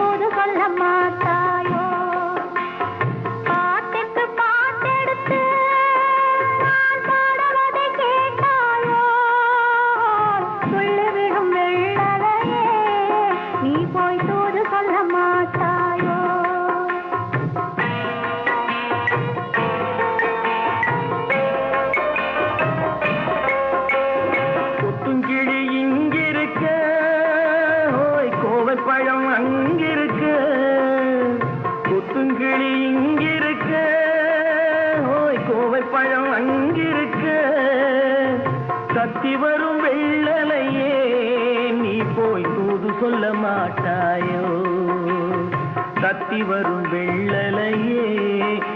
தூது சொல்ல மாட்டாயோ? பாட்டுக்கு பாட்டெடுத்து பாடுவதை கேட்டாயோ? சொல்லு விழும் வெள்ளலையே நீ போய் பழம் அங்கிருக்கு. குத்துங்கிளி இங்கிருக்கு. ஓய் கோவை பழம் அங்கிருக்கு. கத்தி வரும் வெள்ளலையே நீ போய் தூது சொல்ல மாட்டாயோ? கத்தி வரும் வெள்ளலையே